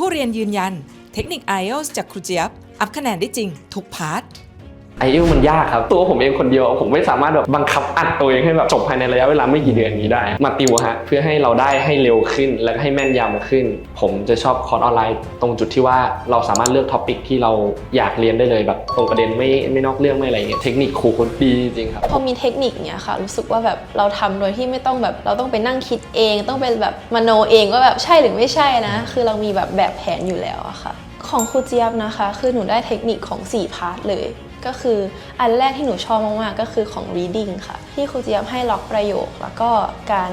ผู้เรียนยืนยัน เทคนิค IELTS จากครูเจี๊ยบ อัพคะแนนได้จริง ทุกพาร์ท ไอเอลมันยากครับ ตัวผมเองคนเดียว ผมไม่สามารถแบบบังคับอัดตัวเองให้แบบจบภายในระยะเวลาไม่กี่เดือนนี้ได้ มาติวฮะเพื่อให้เราได้ให้เร็วขึ้นแล้วก็ให้แม่นยำขึ้น ผมจะชอบคอร์สออนไลน์ตรงจุดที่ว่าเราสามารถเลือกท็อปิกที่เราอยากเรียนได้เลยแบบตรงประเด็นไม่ไม่นอกเรื่องไม่อะไรเงี้ยเทคนิคครูคนดีจริงครับพอมีเทคนิคเนี้ยค่ะ รู้สึกว่าแบบเราทำโดยที่ไม่ต้องแบบเราต้องไปนั่งคิดเอง ต้องเป็นแบบมโนเองว่าแบบใช่หรือไม่ใช่นะ คือเรามีแบบแบบแผนอยู่แล้วอะค่ะ ของครูเจี๊ยบนะคะ คือหนูได้เทคนิคของ 4 พาร์ทเลย ก็คืออันแรกที่หนูชอบมากๆก็คือของ reading ค่ะ ที่ครูเจี๊ยบให้ล็อกประโยค แล้วก็การ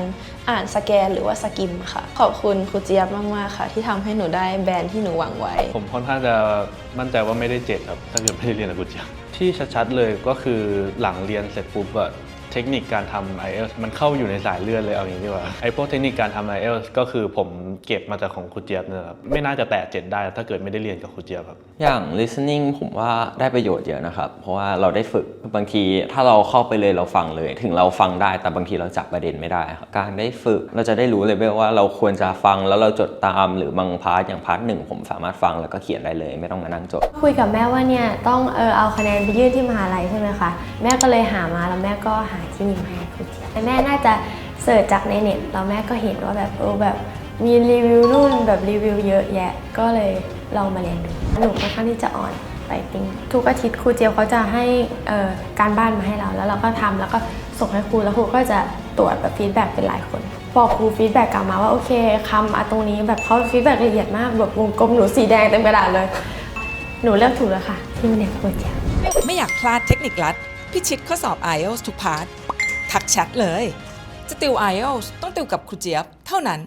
อ่านสแกนหรือว่าสกิมค่ะ ขอบคุณครูเจี๊ยบมากๆค่ะ ที่ทำให้หนูได้แบรนด์ที่หนูหวังไว้ ผมค่อนข้างจะมั่นใจว่าไม่ได้เจ็ดครับถ้าเกิดไม่ได้เรียนกับครูเจี๊ยบที่ชัดๆเลยก็คือหลังเรียนเสร็จปุ๊บอะ เทคนิคการทำ IELTS มันเข้าอยู่ในสายเลือดเลยเอาอย่างนี้ดีกว่าไอ้พวกเทคนิคการทำ IELTS ก็คือผมเก็บมาจากของคุณเจี๊ยบเนี่ยครับไม่น่าจะแตะเจ็ดได้ ถ้าเกิดไม่ได้เรียนกับคุณเจี๊ยบครับ อย่าง listening ผมว่าได้ประโยชน์เยอะนะครับ เพราะว่าเราได้ฝึกบางทีถ้าเราเข้าไปเลยเราฟังเลย ถึงเราฟังได้แต่บางทีเราจับประเด็นไม่ได้ครับการได้ฝึกเราจะได้รู้เลยว่าเราควรจะฟังแล้วเราจดตามหรือบางพาร์ทอย่างพาร์ทหนึ่งผมสามารถฟังแล้วก็เขียนได้เลย ไม่ต้องมานั่งจด คุยกับแม่ว่าเนี่ยต้องเออเอาคะแนนไปยื่นที่มหาลัยใช่ไหมคะแม่ก็เลยหามาแล้วแม่ก็หาที่นี่มาให้ครูเจี๊ยบแม่น่าจะเสิร์ชจากในเน็ตแล้วแม่ก็เห็นว่าแบบเออแบบมีรีวิวนู่นแบบรีวิวเยอะแยะ ก็เลยลองมาเรียนดูหนูค่อนข้างที่จะอ่อนไปติ้งทุกอาทิตย์ครูเจี๊ยบเขาจะให้เอ่อการบ้านมาให้เราแล้วเราก็ทำแล้วก็ส่งให้ครูแล้วครูก็จะตรวจแบบฟีดแบ็กเป็นหลายคนบอกครูฟีดแบ็กกลับมาว่าโอเคคำอะตรงนี้แบบเขาฟีดแบ็กละเอียดมากแบบวงกลมหนูสีแดงเต็มกระดาษเลย หนูเลือกถูกแล้วค่ะที่มาเรียนครูเจี๊ยบไม่อยากพลาดเทคนิคลัด พิชิตข้อสอบ IELTS ทุกพาร์ททักแชทเลย จะติว IELTS ต้องติวกับครูเจี๊ยบเท่านั้น